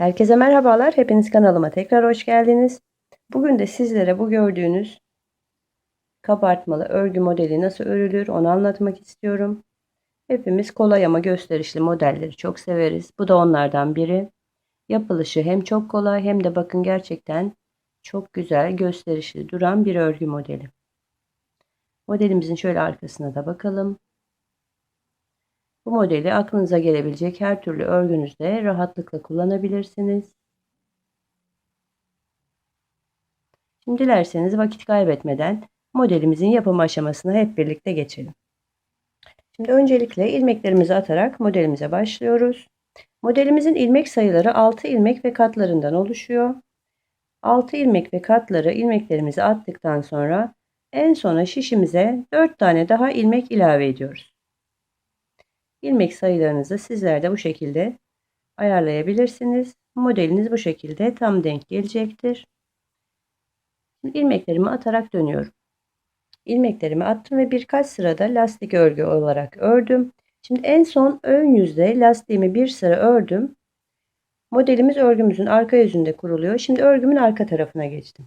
Herkese merhabalar. Hepiniz kanalıma tekrar hoş geldiniz. Bugün de sizlere bu gördüğünüz kabartmalı örgü modeli nasıl örülür onu anlatmak istiyorum. Hepimiz kolay ama gösterişli modelleri çok severiz. Bu da onlardan biri. Yapılışı hem çok kolay hem de bakın gerçekten çok güzel gösterişli duran bir örgü modeli. Modelimizin şöyle arkasına da bakalım. Bu modeli aklınıza gelebilecek her türlü örgünüzde rahatlıkla kullanabilirsiniz. Şimdi dilerseniz vakit kaybetmeden modelimizin yapım aşamasına hep birlikte geçelim. Şimdi öncelikle ilmeklerimizi atarak modelimize başlıyoruz. Modelimizin ilmek sayıları 6 ilmek ve katlarından oluşuyor. 6 ilmek ve katları ilmeklerimizi attıktan sonra en sona şişimize 4 tane daha ilmek ilave ediyoruz. İlmek sayılarınızı sizler de bu şekilde ayarlayabilirsiniz. Modeliniz bu şekilde tam denk gelecektir. Şimdi ilmeklerimi atarak dönüyorum. İlmeklerimi attım ve birkaç sırada lastik örgü olarak ördüm. Şimdi en son ön yüzde lastiğimi bir sıra ördüm. Modelimiz örgümüzün arka yüzünde kuruluyor. Şimdi örgümün arka tarafına geçtim.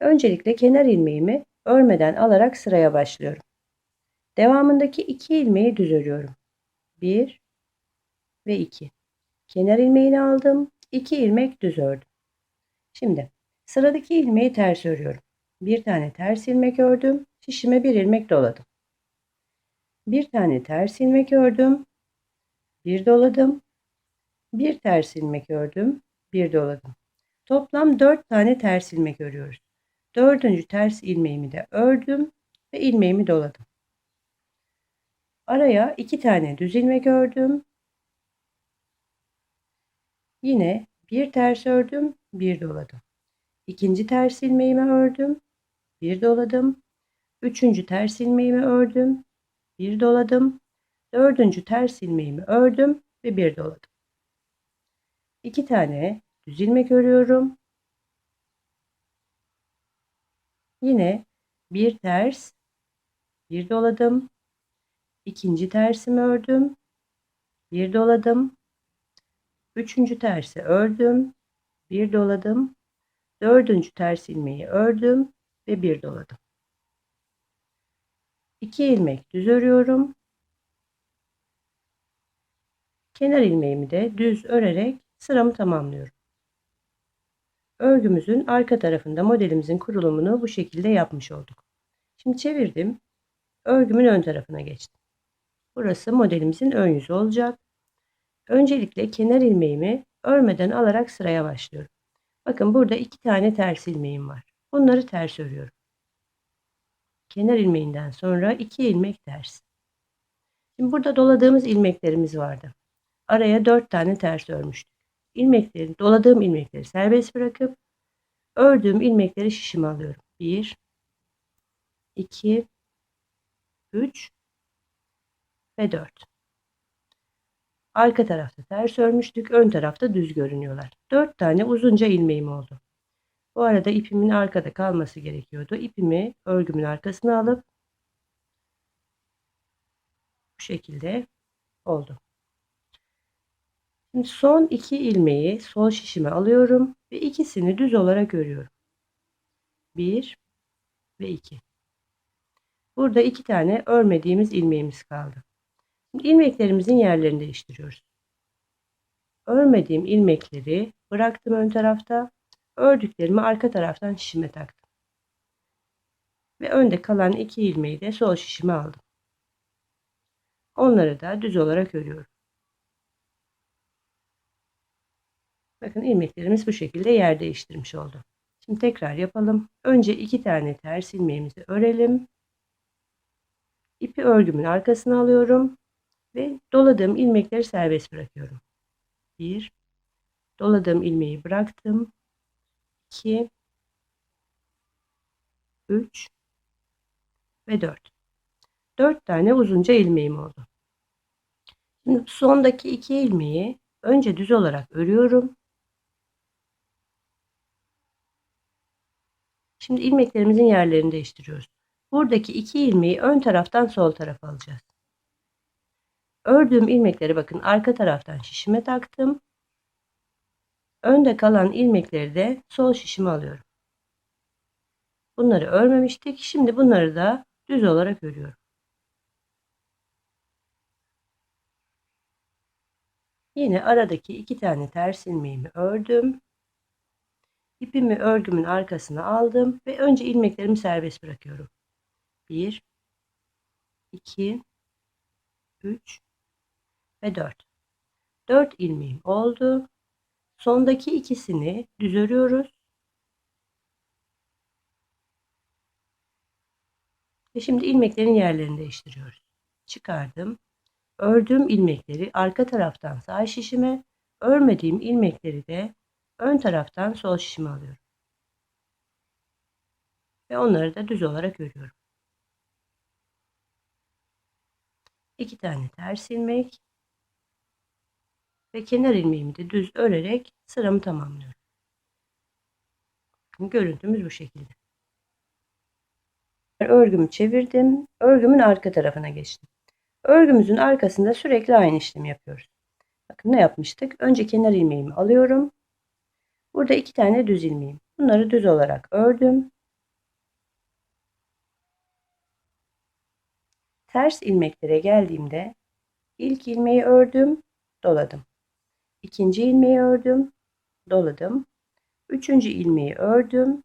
Öncelikle kenar ilmeğimi örmeden alarak sıraya başlıyorum. Devamındaki iki ilmeği düz örüyorum. 1 ve 2. Kenar ilmeğini aldım. 2 ilmek düz ördüm. Şimdi sıradaki ilmeği ters örüyorum. Bir tane ters ilmek ördüm. Şişime bir ilmek doladım. Bir tane ters ilmek ördüm. Bir doladım. Bir ters ilmek ördüm. Bir doladım. Toplam 4 tane ters ilmek örüyoruz. Dördüncü ters ilmeğimi de ördüm ve ilmeğimi doladım. Araya iki tane düz ilmek ördüm. Yine bir ters ördüm, bir doladım. İkinci ters ilmeğimi ördüm, bir doladım. Üçüncü ters ilmeğimi ördüm, bir doladım. Dördüncü ters ilmeğimi ördüm ve bir doladım. İki tane düz ilmek örüyorum. Yine bir ters, bir doladım, ikinci tersimi ördüm. Bir doladım. Üçüncü tersi ördüm. Bir doladım. Dördüncü ters ilmeği ördüm ve bir doladım. İki ilmek düz örüyorum. Kenar ilmeğimi de düz örerek sıramı tamamlıyorum. Örgümüzün arka tarafında modelimizin kurulumunu bu şekilde yapmış olduk. Şimdi çevirdim. Örgümün ön tarafına geçtim. Burası modelimizin ön yüzü olacak. Öncelikle kenar ilmeğimi örmeden alarak sıraya başlıyorum. Bakın burada iki tane ters ilmeğim var. Bunları ters örüyorum. Kenar ilmeğinden sonra iki ilmek ters. Şimdi burada doladığımız ilmeklerimiz vardı. Araya dört tane ters örmüştük. İlmekleri, doladığım ilmekleri serbest bırakıp ördüğüm ilmekleri şişime alıyorum. 1 2 3 ve 4. Arka tarafta ters örmüştük. Ön tarafta düz görünüyorlar. 4 tane uzunca ilmeğim oldu. Bu arada ipimin arkada kalması gerekiyordu. İpimi örgümün arkasına alıp bu şekilde oldu. Şimdi son iki ilmeği sol şişime alıyorum ve ikisini düz olarak örüyorum. 1 ve 2. Burada iki tane örmediğimiz ilmeğimiz kaldı. İlmeklerimizin yerlerini değiştiriyoruz. Örmediğim ilmekleri bıraktım ön tarafta. Ördüklerimi arka taraftan şişime taktım. Ve önde kalan iki ilmeği de sol şişime aldım. Onları da düz olarak örüyorum. Bakın ilmeklerimiz bu şekilde yer değiştirmiş oldu. Şimdi tekrar yapalım. Önce iki tane ters ilmeğimizi örelim. İpi örgümün arkasına alıyorum ve doladığım ilmekleri serbest bırakıyorum. 1 doladığım ilmeği bıraktım. 2 3 ve 4. 4 tane uzunca ilmeğim oldu. Şimdi sondaki iki ilmeği önce düz olarak örüyorum. Şimdi ilmeklerimizin yerlerini değiştiriyoruz. Buradaki iki ilmeği ön taraftan sol tarafa alacağız. Ördüğüm ilmekleri bakın arka taraftan şişime taktım. Önde kalan ilmekleri de sol şişime alıyorum. Bunları örmemiştik. Şimdi bunları da düz olarak örüyorum. Yine aradaki iki tane ters ilmeğimi ördüm. İpimi örgümün arkasına aldım ve önce ilmeklerimi serbest bırakıyorum. 1 2 3 ve 4. 4 ilmeğim oldu. Sondaki ikisini düz örüyoruz. Ve şimdi ilmeklerin yerlerini değiştiriyoruz. Çıkardım. Ördüğüm ilmekleri arka taraftan sağ şişime, örmediğim ilmekleri de ön taraftan sol şişime alıyorum. Ve onları da düz olarak örüyorum. İki tane ters ilmek ve kenar ilmeğimi de düz örerek sıramı tamamlıyorum. Görüntümüz bu şekilde. Örgümü çevirdim. Örgümün arka tarafına geçtim. Örgümüzün arkasında sürekli aynı işlemi yapıyoruz. Bakın ne yapmıştık? Önce kenar ilmeğimi alıyorum. Burada iki tane düz ilmeğim. Bunları düz olarak ördüm. Ters ilmeklere geldiğimde ilk ilmeği ördüm, doladım. İkinci ilmeği ördüm, doladım. Üçüncü ilmeği ördüm,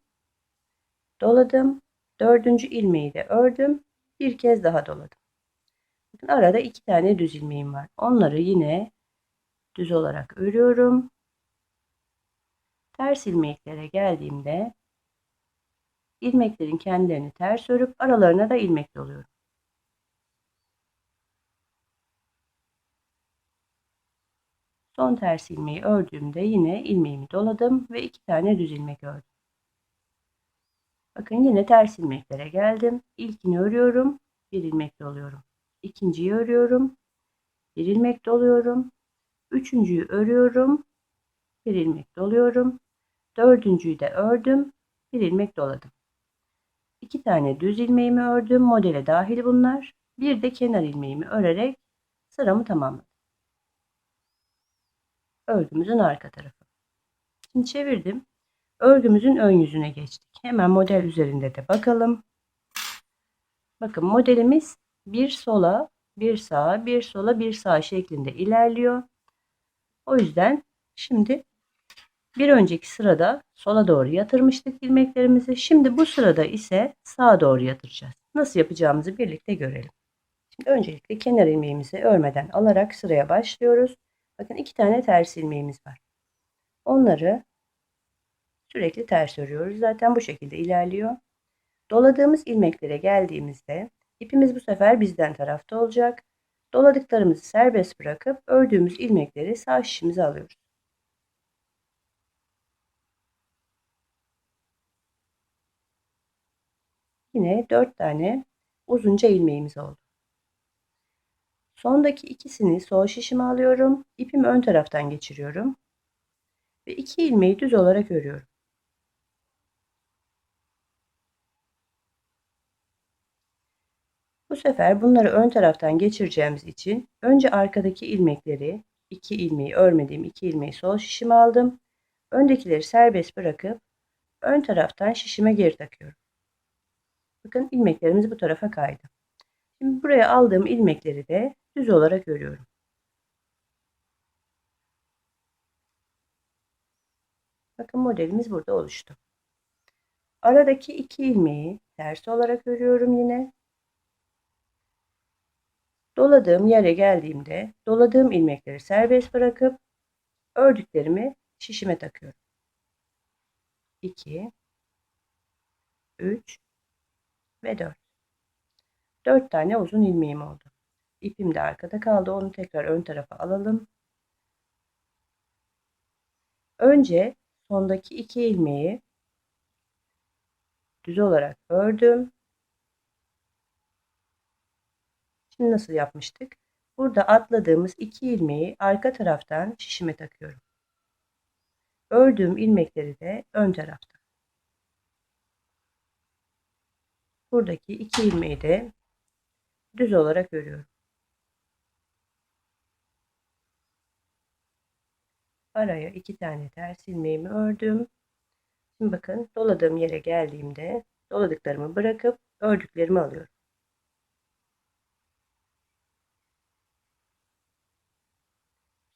doladım. Dördüncü ilmeği de ördüm. Bir kez daha doladım. Bakın arada iki tane düz ilmeğim var. Onları yine düz olarak örüyorum. Ters ilmeklere geldiğimde ilmeklerin kendilerini ters örüp aralarına da ilmek doluyorum. Son ters ilmeği ördüğümde yine ilmeğimi doladım ve iki tane düz ilmek ördüm. Bakın yine ters ilmeklere geldim. İlkini örüyorum. Bir ilmek doluyorum. İkinciyi örüyorum. Bir ilmek doluyorum. Üçüncüyü örüyorum. Bir ilmek doluyorum. Dördüncüyü de ördüm. Bir ilmek doladım. İki tane düz ilmeğimi ördüm. Modele dahil bunlar. Bir de kenar ilmeğimi örerek sıramı tamamladım. Örgümüzün arka tarafı. Şimdi çevirdim. Örgümüzün ön yüzüne geçtik. Hemen model üzerinde de bakalım. Bakın modelimiz bir sola, bir sağa, bir sola, bir sağa şeklinde ilerliyor. O yüzden şimdi bir önceki sırada sola doğru yatırmıştık ilmeklerimizi. Şimdi bu sırada ise sağa doğru yatıracağız. Nasıl yapacağımızı birlikte görelim. Şimdi öncelikle kenar ilmeğimizi örmeden alarak sıraya başlıyoruz. Bakın iki tane ters ilmeğimiz var. Onları sürekli ters örüyoruz. Zaten bu şekilde ilerliyor. Doladığımız ilmeklere geldiğimizde ipimiz bu sefer bizden tarafta olacak. Doladıklarımızı serbest bırakıp ördüğümüz ilmekleri sağ şişimize alıyoruz. Yine 4 tane uzunca ilmeğimiz oldu. Sondaki ikisini sol şişime alıyorum. İpimi ön taraftan geçiriyorum. Ve iki ilmeği düz olarak örüyorum. Bu sefer bunları ön taraftan geçireceğimiz için önce arkadaki ilmekleri iki ilmeği örmediğim iki ilmeği sol şişime aldım. Öndekileri serbest bırakıp ön taraftan şişime geri takıyorum. Bakın ilmeklerimiz bu tarafa kaydı. Şimdi buraya aldığım ilmekleri de düz olarak örüyorum. Bakın modelimiz burada oluştu. Aradaki iki ilmeği ters olarak örüyorum yine. Doladığım yere geldiğimde doladığım ilmekleri serbest bırakıp ördüklerimi şişime takıyorum. 2 3 ve 4. 4 tane uzun ilmeğim oldu. İpim de arkada kaldı. Onu tekrar ön tarafa alalım. Önce sondaki iki ilmeği düz olarak ördüm. Şimdi nasıl yapmıştık? Burada atladığımız iki ilmeği arka taraftan şişime takıyorum. Ördüğüm ilmekleri de ön tarafta. Buradaki iki ilmeği de düz olarak örüyorum. Araya iki tane ters ilmeğimi ördüm. Şimdi bakın doladığım yere geldiğimde doladıklarımı bırakıp ördüklerimi alıyorum.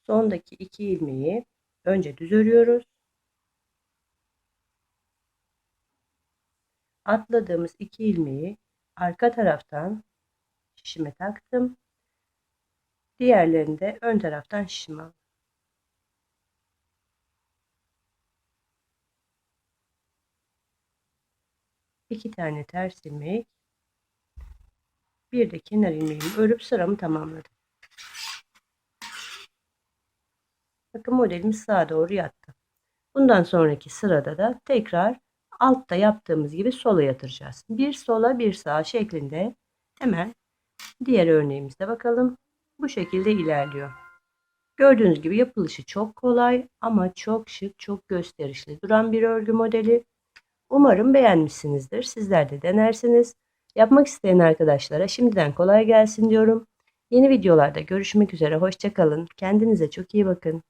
Sondaki iki ilmeği önce düz örüyoruz. Atladığımız iki ilmeği arka taraftan şişime taktım. Diğerlerini de ön taraftan şişime aldım. İki tane ters ilmek bir de kenar ilmeğimi örüp sıramı tamamladım. Bakın modelimiz sağa doğru yattı. Bundan sonraki sırada da tekrar altta yaptığımız gibi sola yatıracağız. Bir sola bir sağa şeklinde hemen diğer örneğimizde bakalım. Bu şekilde ilerliyor. Gördüğünüz gibi yapılışı çok kolay ama çok şık, çok gösterişli duran bir örgü modeli. Umarım beğenmişsinizdir. Sizler de denersiniz. Yapmak isteyen arkadaşlara şimdiden kolay gelsin diyorum. Yeni videolarda görüşmek üzere. Hoşçakalın. Kendinize çok iyi bakın.